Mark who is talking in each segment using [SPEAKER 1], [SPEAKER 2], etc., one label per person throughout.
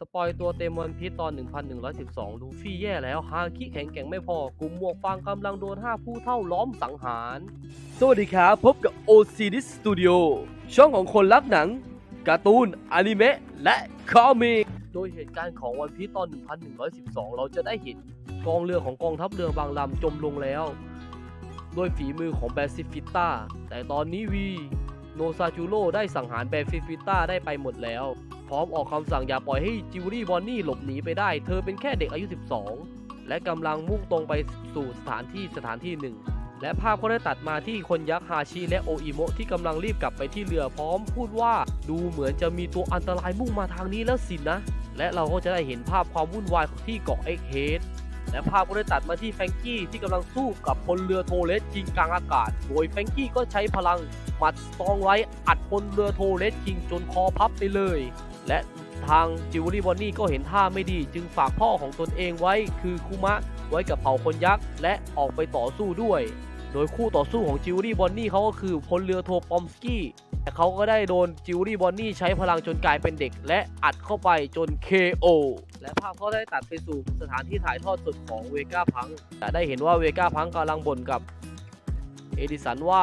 [SPEAKER 1] สปอยตัวเต็มวันพีตอน 1112 ลูฟี่แย่แล้ว ฮาคิแข็งแกร่งไม่พอกลุ่มหมวกฟางกำลังโดน 5 ผู้เท่าล้อมสังหาร สวัสดีครับ พบกับ OCD Studio ช่องของคนรักหนัง การ์ตูน อนิเมะ และคอมิก โดยเหตุการณ์ของวันพีตอน 1112 เราจะได้เห็นกองเรือของกองทัพเรือบางลำจมลงแล้ว โดยฝีมือของแบซิฟิต้าแต่ตอนนี้วี โนซาจูโร่ได้สังหารแบซิฟิต้าได้ไปหมดแล้ว พร้อมออกคำสั่งอย่าปล่อยให้จิวรี่บอนนี่หลบหนีไปได้ เธอเป็นแค่เด็กอายุ 12 และกำลังมุ่งตรงไปสู่สถานที่สถานที่หนึ่ง และภาพก็ได้ตัดมาที่คนยักษ์ฮาชิและโออิโมะที่กำลังรีบกลับไปที่เรือพร้อมพูดว่าดูเหมือนจะมีตัวอันตรายมุ่งมาทางนี้แล้วสินะและเราก็จะได้เห็นภาพความวุ่นวายของที่เกาะเอ็กเฮดและภาพก็ได้ตัดมาที่แฟงกี้ที่กำลังสู้กับพลเรือโทเลสคิงกลางอากาศ โดยแฟงกี้ก็ใช้พลังหมัดสตองไลท์อัดพลเรือโทเลสคิงจนคอพับไปเลย และทางจิวเวลรี่บอนนี่ก็เห็นท่าไม่ดี จึงฝากพ่อของตนเองไว้คือคุมะไว้กับเผ่าคนยักษ์ และออกไปต่อสู้ด้วย โดยคู่ต่อสู้ของจิวเวลรี่บอนนี่เขาก็คือพลเรือโทปอมสกี้แต่เขาก็ได้โดนจิวเวลรี่บอนนี่ใช้พลังจนกลายเป็นเด็ก และอัดเข้าไปจน KO และภาพก็ได้ตัดไปสู่สถานที่ถ่ายทอดสดของเวก้าพังจะได้เห็นว่าเวก้าพังกำลังบ่นกับเอดิสันว่า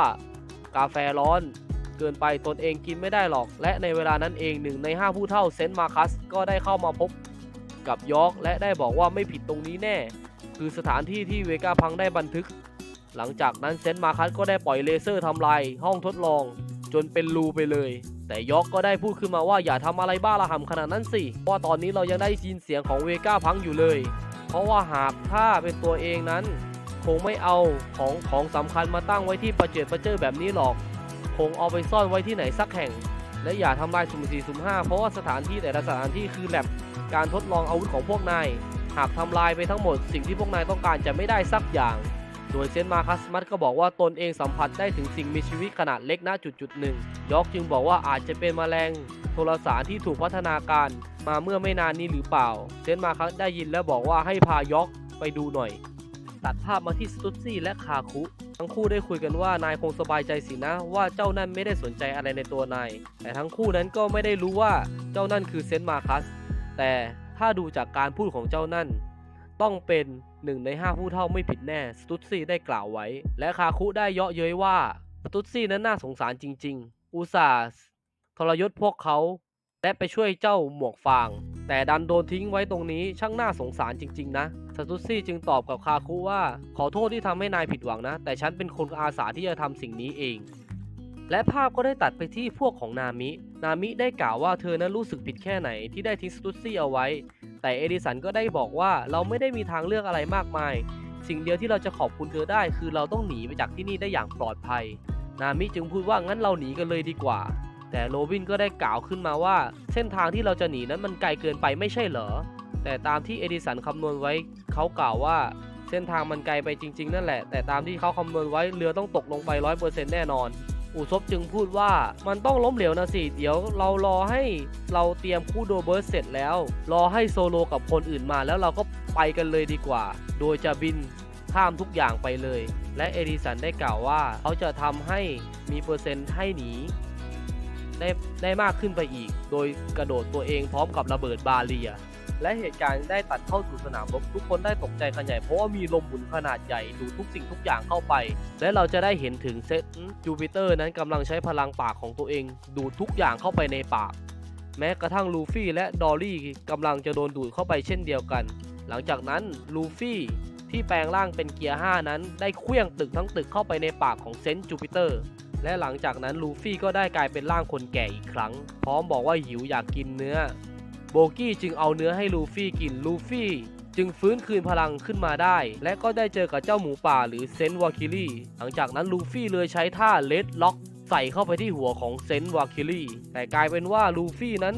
[SPEAKER 1] กาแฟร้อน เกินไปตนเองกินไม่ได้หรอก และในเวลานั้นเองหนึ่งใน 5 ผู้เท่าเซนต์มาคัสก็ได้เข้ามาพบกับยอร์กและได้บอกว่าไม่ผิดตรงนี้แน่ คือสถานที่ที่เวก้าพังได้บันทึก หลังจากนั้นเซนต์มาคัสก็ได้ปล่อยเลเซอร์ทำลายห้องทดลอง จนเป็นรูไปเลย แต่ยอกก็ได้พูดขึ้นมาว่าอย่าทำอะไรบ้าระห่ำขนาดนั้นสิเพราะตอนนี้เรายังได้ยินเสียงของเวก้าพังอยู่เลย เพราะว่าหากถ้าเป็นตัวเองนั้น คงไม่เอาของของสำคัญมาตั้งไว้ที่ประเจิดประเจิดแบบนี้หรอก คงเอาไปซ่อนไว้ที่ไหนสักแห่ง และอย่าทำลายสุ่มสี่สุ่มห้าเพราะว่าสถานที่แต่ละสถานที่คือแลบการทดลองอาวุธของพวกนาย หากทำลายไปทั้งหมดสิ่งที่พวกนายต้องการจะไม่ได้สักอย่าง โดยเซนมาคัสมัตก็บอกว่าตนเองสัมผัสได้ถึงสิ่งมีชีวิตขนาดเล็กณจุดจุดหนึ่งยอกจึงบอกว่าอาจจะเป็นแมลงโทรสารที่ถูกพัฒนาการมาเมื่อไม่นานนี้หรือเปล่า เซนมาคัสได้ยินแล้วบอกว่าให้พายอกไปดูหน่อย ตัดภาพมาที่สตุตซี่และคาคุ ทั้งคู่ได้คุยกันว่านายคงสบายใจสินะว่าเจ้านั่นไม่ได้สนใจอะไรในตัวนาย แต่ทั้งคู่นั้นก็ไม่ได้รู้ว่าเจ้านั่นคือเซนต์มาคัส แต่ถ้าดูจากการพูดของเจ้านั่น ต้องเป็นหนึ่งในห้าผู้เท่าไม่ผิดแน่ สตุตซี่ได้กล่าวไว้ และคาคุได้เยาะเย้ยว่าสตุตซี่นั้นน่าสงสารจริง ๆ อุตส่าห์ทรยศพวกเขา และไปช่วยเจ้าหมวกฟาง แต่ดันโดนทิ้งไว้ตรงนี้ช่างน่าสงสารจริง ๆ นะสตุตซี่จึงตอบกับคาคุว่า ขอโทษที่ทำให้นายผิดหวังนะ แต่ฉันเป็นคนอาสาที่จะทำสิ่งนี้เอง และภาพก็ได้ตัดไปที่พวกของนามิ นามิได้กล่าวว่าเธอนั้นรู้สึกผิดแค่ไหนที่ได้ทิ้งสตุตซี่เอาไว้ แต่เอดิสันก็ได้บอกว่าเราไม่ได้มีทางเลือกอะไรมากมาย สิ่งเดียวที่เราจะขอบคุณเธอได้ คือเราต้องหนีไปจากที่นี่ได้อย่างปลอดภัย นามิจึงพูดว่างั้นเราหนีกันเลยดีกว่า แต่โรบินก็ได้กล่าวขึ้นมาว่า เส้นทางที่เราจะหนีนั้นมันไกลเกินไปไม่ใช่เหรอ แต่ตามที่เอดิสันคำนวณไว้เขากล่าวว่าเส้นทางมันไกลไปจริง ๆ นั่นแหละ แต่ตามที่เขาคำนวณไว้เรือต้องตกลงไปร้อยเปอร์เซ็นต์แน่นอนอุซบจึงพูดว่ามันต้องล้มเหลวนะสิ เดี๋ยวเรารอให้เราเตรียมคู่โดเบิร์ตเสร็จแล้ว รอให้โซโลกับคนอื่นมาแล้วเราก็ไปกันเลยดีกว่า โดยจะบินข้ามทุกอย่างไปเลย และเอดิสันได้กล่าวว่า เขาจะทำให้มีเปอร์เซ็นต์ให้หนี ได้ได้มากขึ้นไปอีก โดยกระโดดตัวเองพร้อมกับระเบิดบาเรีย และเหตุการณ์ได้ตัดเข้าสู่สนามรบทุกคนได้ตกใจกันใหญ่เพราะว่ามีลมหมุนขนาดใหญ่ดูทุกสิ่งทุกอย่างเข้าไป และเราจะได้เห็นถึงเซตจูปิเตอร์นั้นกำลังใช้พลังปากของตัวเอง ดูดทุกอย่างเข้าไปในปาก แม้กระทั่งลูฟี่และดอลลี่กำลังจะโดนดูดเข้าไปเช่นเดียวกัน หลังจากนั้นลูฟี่ที่แปลงร่างเป็นเกียร์ 5 นั้นได้เคลื่องตึกทั้งตึกเข้าไปในปากของเซนต์จูปิเตอร์ และหลังจากนั้นลูฟี่ก็ได้กลายเป็นร่างคนแก่อีกครั้ง พร้อมบอกว่าหิวอยากกินเนื้อ โบกี้จึงเอาเนื้อให้ลูฟี่กินลูฟี่จึงฟื้นคืนพลังขึ้นมาได้ และก็ได้เจอกับเจ้าหมูป่าหรือเซนวาคิลี่หลังจากนั้นลูฟี่เลยใช้ท่าเลดล็อกใส่เข้าไปที่หัวของเซนวาคิลี่แต่กลายเป็นว่าลูฟี่นั้น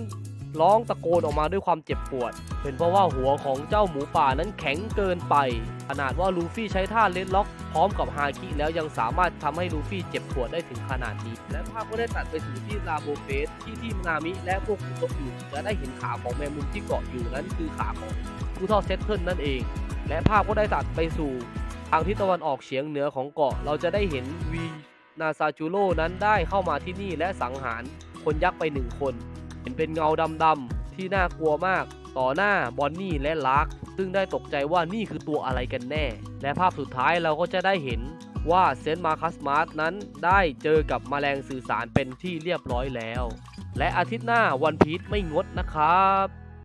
[SPEAKER 1] ร้องตะโกนออกมาด้วยความเจ็บปวด เป็นเพราะว่าหัวของเจ้าหมูป่านั้นแข็งเกินไป ขนาดว่าลูฟี่ใช้ท่าเลดล็อกพร้อมกับฮาคิแล้วยังสามารถทำให้ลูฟี่เจ็บปวดได้ถึงขนาดนี้ และภาพก็ได้ตัดไปสู่ที่ลาโบเฟสที่ที่นามิและพวกผู้ตอยู่จะได้เห็นขาของแมงมุมที่เกาะอยู่นั้นคือขาของผู้ทอเซตเทิลนั่นเอง และภาพก็ได้ตัดไปสู่ทางทิศตะวันออกเฉียงเหนือของเกาะเราจะได้เห็นวีนาซาจูโร่นั้นได้เข้ามาที่นี่และสังหารคนยักษ์ไปหนึ่งคน เห็นเป็นเงาดำๆที่น่ากลัวมากต่อหน้าบอนนี่และลาร์กซึ่งได้ตกใจว่านี่คือตัวอะไรกันแน่ และภาพสุดท้ายเราก็จะได้เห็นว่าเซนต์มาคัสมาร์นั้นได้เจอกับแมลงสื่อสารเป็นที่เรียบร้อยแล้ว และอาทิตย์หน้าวันพีชไม่งดนะครับ